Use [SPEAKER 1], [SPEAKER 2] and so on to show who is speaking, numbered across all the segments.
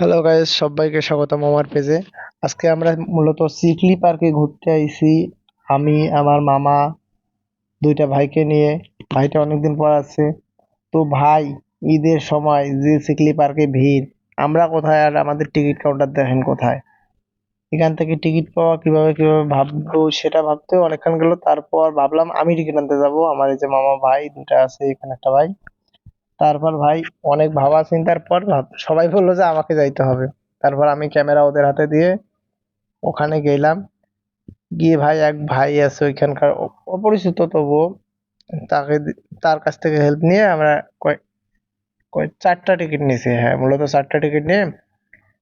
[SPEAKER 1] Hello guys সবাইকে স্বাগতম আমার পেজে আজকে আমরা মূলত সিকলি পার্কে ঘুরতে আইছি। আমি, আমার মামা, দুইটা ভাইকে নিয়ে। ভাইটা অনেকদিন পর আছে তো ভাই, ঈদের সময় যে সিকলি পার্কে ভিড়, আমরা কোথায় আর আমাদের টিকিট কাউন্টার দেখেন কোথায়? এখান থেকে টিকিট পাওয়া কীভাবে কীভাবে ভাববো সেটা ভাবতে অনেকক্ষণ গেল। তারপর ভাবলাম আমি টিকিট আনতে যাব। আমার এই যে মামা ভাই দুটা আছে, এখানে একটা ভাই। তারপর ভাই অনেক ভাবা চিন্তার পর সবাই বলল যে আমাকে যাইতে হবে। তারপর আমি ক্যামেরা ওদের হাতে দিয়ে ওখানে গেলাম। গিয়ে ভাই এক ভাই আছে ওইখানকার অপরিচিত তবুও। তাকে তার কাছ থেকে হেল্প নিয়ে আমরা কয়েক চারটা টিকিট নিয়েছি। হ্যাঁ মূলত চারটা টিকিট নিয়ে।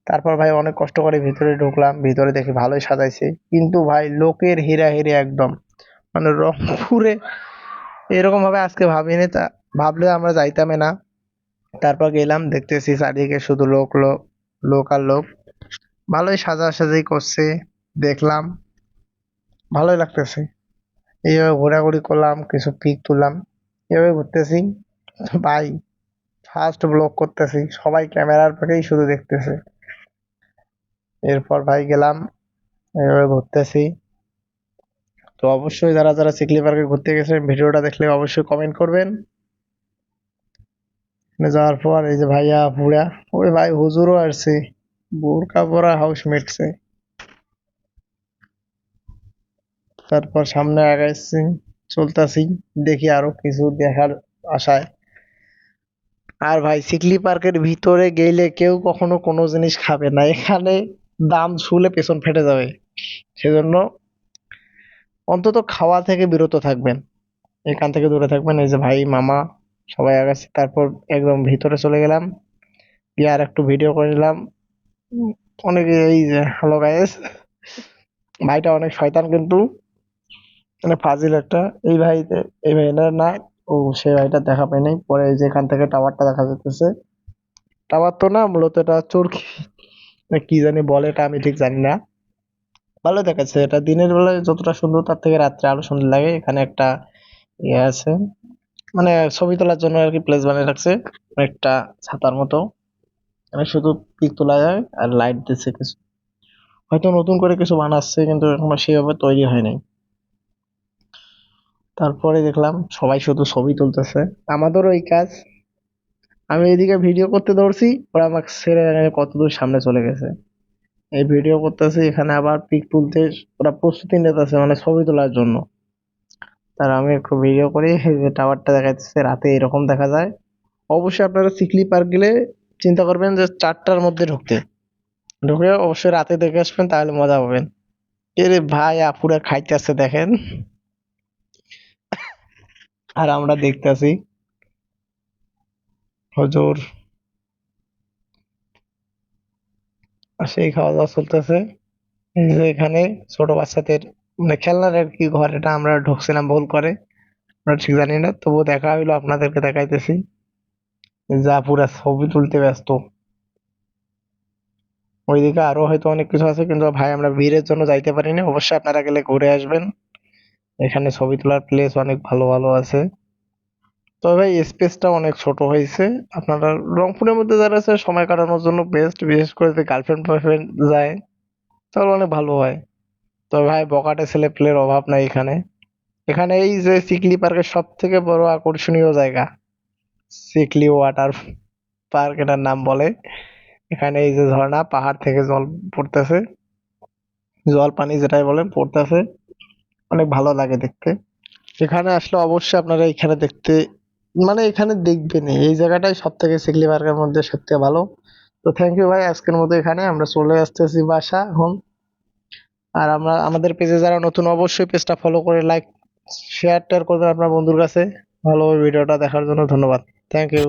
[SPEAKER 1] তারপর ভাই অনেক কষ্ট করে ভিতরে ঢুকলাম, ভিতরে দেখি ভালোই সাজাইছে। কিন্তু ভাই লোকের হেরাহেরি একদম। মানে রংপুরে এরকম ভাবে আজকে ভাবিনি, তা ভাবলে আমরা যাইতামে না। তারপর গেলাম, দেখতেছি চারিদিকে শুধু লোক লোক লোক আর লোক। ভালোই সাজাসাজি করছে, দেখলাম। ভালোই লাগতেছে। এইভাবে ঘোরাঘুরি করলাম, কিছু পিক তুললাম। এভাবে ঘুরতেছি। ভাই ফার্স্ট ব্লগ করতেছি। সবাই ক্যামেরার পাশেই শুধু দেখতেছে। এরপর ভাই গেলাম এভাবে ঘুরতেছি। তো অবশ্যই যারা যারা সিকলি পার্কে ঘুরতে গেছেন, ভিডিওটা দেখলে অবশ্যই কমেন্ট করবেন। এখানে যাওয়ার পর এই যে ভাইয়া পুরা ওই ভাই হুজুরও আসছে। বোরকা পরা হাউস মেটছে। তারপর সামনে আগাইছি, চলতাছি, দেখি আরও কিছু দেখার আশায়। আর ভাই, সিকলি পার্কের ভিতরে গেলে কেউ কখনো কোনো জিনিস খাবে না। এখানে দাম শুলে পেছন ফেটে যাবে। সেজন্য অন্তত খাওয়া থেকে বিরত থাকবেন। এখান থেকে দূরে থাকবেন। এই যে ভাই, মামা সবাই আগাচ্ছে তারপর একদম ভিতরে চলে গেলাম। গিয়ে আর একটু ভিডিও করে নিলাম। অনেকে এই যে হ্যালো গাইস ভাইটা অনেক শয়তান কিন্তু। মানে ফাজিল একটা। এই ভাই, এই ভাইটা না ও সেই ভাইটা দেখা পাই নাই পরে এই যে এখান থেকে টাওয়ারটা দেখা যাচ্ছে টাওয়ার তো না, মূলত এটা চরকি। না কি জানি বলে এটা, আমি ঠিক জানি না। ভালো দেখাচ্ছে। এটা দিনের বেলায় যতটা সুন্দর, তার থেকে রাত্রে আরও সুন্দর লাগে। এখানে একটা ইয়ে আছে। মানে ছবি তোলার জন্য আর কি প্লেস বানিয়ে রাখছে। একটা ছাতার মতো। এখানে শুধু পিক তোলা যায় আর লাইট দিচ্ছে কিছু। হয়তো নতুন করে কিছু বানাচ্ছে, কিন্তু এখনও সেভাবে তৈরি হয়নি তারপরে দেখলাম সবাই শুধু ছবি তুলতেছে। আমাদেরও এই কাজ। আমি এদিকে ভিডিও করতে দৌড়ছি, ওরা আমাকে ছেড়ে কতদূর সামনে চলে গেছে। এই ভিডিও করতেছি, এখানে আবার পিক তুলতে, ওরা প্রস্তুতি নিতেছে মানে ছবি তোলার জন্য। তার আমি একটু ভিডিও করি টাওয়ারটা দেখাচ্ছে রাতে এরকম দেখা যায়। অবশ্যই আপনারা সিকলি পার্ক গেলে চিন্তা করবেন যে চারটার মধ্যে ঢুকতে। ঢুকে অবশ্যই রাতে দেখে আসবেন, তাহলে মজা পাবেন। এরে ভাই, আপুরা খাইতেছে, দেখেন। আর আমরা দেখতেছি। হুজুর। সেই খাওয়া দাওয়া চলতেছে এখানে ছোট বাচ্চাদের মানে খেলনার আর কি ঘর, এটা আমরা ঢুকছিলাম ভুল করে। আমরা ঠিক জানি না, তবুও দেখা হইল, আপনাদেরকে দেখাইতেছি। যা পুরা ছবি তুলতে ব্যস্ত। ওইদিকে আরও হয়তো অনেক কিছু আছে, কিন্তু ভাই, আমরা ভিড়ের জন্য যাইতে পারিনি। অবশ্যই আপনারা গেলে ঘুরে আসবেন। এখানে ছবি তোলার প্লেস অনেক ভালো ভালো আছে। তবে স্পেসটা অনেক ছোট হয়েছে। আপনারা রংপুরের মধ্যে যারা আছে, সময় কাটানোর জন্য বেস্ট বিশেষ করে যদি গার্লফ্রেন্ড বয়ফ্রেন্ড যায়, তাহলে অনেক ভালো হয়। তবে ভাই, বকাটে ছেলে পেলের অভাব নাই এখানে। এখানে এই যে সিকলি পার্কের সব থেকে বড় আকর্ষণীয় জায়গা, সিকলি ওয়াটার পার্ক এটার নাম বলে। এখানে এই যে ঝর্ণা, পাহাড় থেকে জল পড়তেছে। জল পানি যেটাই বলেন, পড়তেছে। অনেক ভালো লাগে দেখতে। এখানে আসলে অবশ্যই আপনারা এখানে দেখতে মানে এখানে দেখবেন এই জায়গাটাই সব থেকে সিকলি পার্কের মধ্যে সত্যি ভালো। তো থ্যাংক ইউ ভাই, আজকের মতো এখানে। আমরা চলে আসতেছি বাসা এখন। আর আমরা, আমাদের পেজে যারা নতুন, অবশ্যই পেজটা ফলো করে লাইক শেয়ার টেয়ার করবেন আপনার বন্ধুর কাছে। ভালোভাবে ভিডিওটা দেখার জন্য ধন্যবাদ। Thank you